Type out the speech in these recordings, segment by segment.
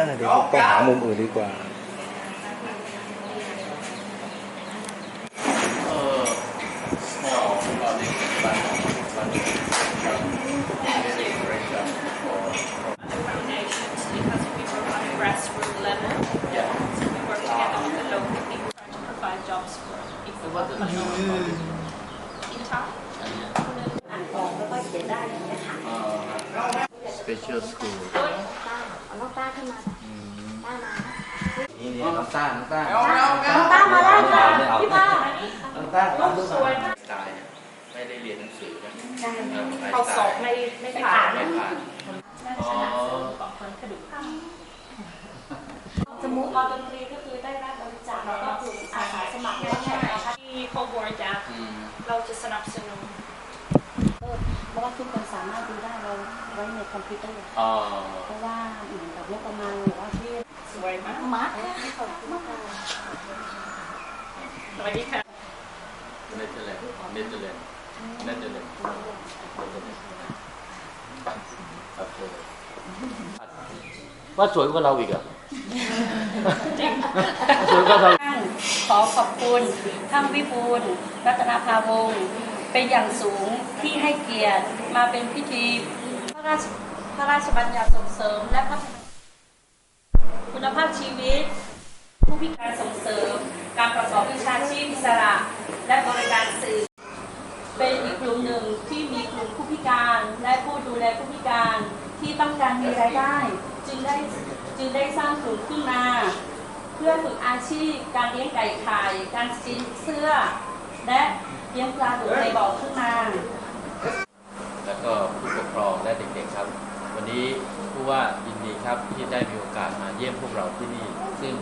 ก็นั่นแหละดิต้อ งหามุมอื่นดีกว่า donations because we work on a grassroots level. Yeah. So we work together with the local people trying to provide jobs for people So what the in town. อ่านออกแล้วก็เขียนได้อย่างเงี้ยค่ะ uh, special school ต้าเอาน้องต้าขึ้นมาจ้ะต้ามานี่นี่น้องต้าน้องต้าน้องต้ามาแล้วค่ะพี่ป้าน้องต้าน้องสวยตายเนี่ยไม่ได้เรียนหนังสือนะใช่เขาสอบไม่ไม่ผ่านไม่ผ่านน่าจะสนับสนุนของคนกระดูกพรุนสมมุติเราดนตรีก็คือได้รับบริจาคแล้วก็คืออาสาสมัครได้ง่ายค่ะที่เขาบริจาคอืมเราจะสนับสนุนเพราะว่าทุกคนสามารถดูได้เราไว้ในคอมพิวเตอร์อ๋อเพราะว่าเหมือนกับ งบประมาณหรือว่าที่สวยมากมาร์คที่เขามากสวัสดีค่ะเนเธอร์แลนด์เนเธอร์แลนด์เนเธอร์แลนด์โอเคว่าสวยกว่าเราอีกเหรอะจริงสวยกว่าเราขอขอบคุณท่านวิบูลย์รัตนภาวงศ์เป็นอย่างสูงที่ให้เกียรติมาเป็นพิธีพระราชพระราชบัญญัติส่งเสริมและพัฒนาคุณภาพชีวิต ผู้พิการส่งเสริม การประก อบวิชาชีพอิสระ และบริการสื่อ เป็นอีกกลุ่มหนึ่งที่มีกลุ่มผู้พิการและผู้ดูแลผู้พิการที่ต้องการมีรายได้ จึงได้จึงได้สร้างกลุ่มขึ้นมา เพื่อฝึกอาชีพการเลี้ยงไก่ไข่การซีนเสื้อ และเลี้ยงปลาดุกในบ่อขึ้นมา แล้วก็ผู้ปกครองและเด็กๆครับ วันนี้ผู้ว่ายินดีครับที่ได้มีโอกาสมาเยี่ยมพวกเราที่นี่ ซึ่ง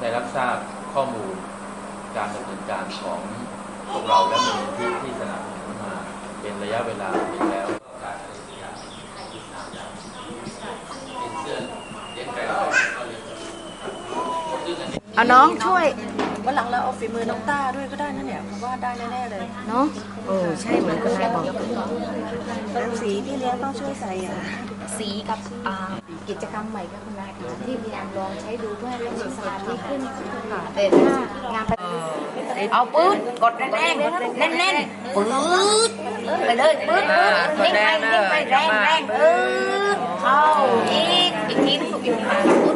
ได้รับทราบข้อมูล การดำเนินการของพวกเราและมูลนิธิที่สนับสนุนมาเป็นระยะเวลาเพียงแล้วการอะไรสักอย่างเป็นเสื้อเย็นไก่ก็เลยซึ่งอันนี้เอาน้องช่วยวันหลังเราเอาฝีมือน้องต้าด้วยก็ได้นะเนี่ยผมว่าได้แน่ๆเลยเนาะเออใช่เหมือนคุณนายบอกแล้วสีที่เลี้ยงต้องช่วยใส่อะสีกับอ่ากิจกรรมใหม่ก็คุณนายค่ะที่พยายามลองใช้ดูเพื่อให้มีสมาธิขึ้นค่ะแต่ถ้างาน เอาปื๊ดกดแรงๆแน่นๆปื๊ดไปเลยปื๊ดปื๊ดเล่งไปเล่งไปแรงแรงๆปื๊ดเอาอีกอีกทีนึงอีกที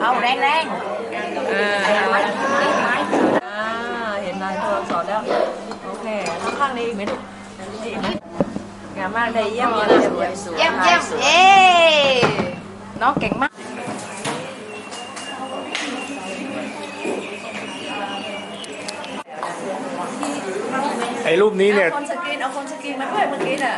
เอาแรงแรงๆเออไม้ไม้อ่าเห็นนายตัวสอนแล้วโอเคข้างๆนี้ไม่ถูกงามมากเลยเยี่ยมเลยเยี่ยมเยี่ยมเอ๊น้องเก่งมาก รูปนี้เนี่ย เอาคนสกรีนเอาคนสกรีนมาด้วยเมื่อกี้น่ะ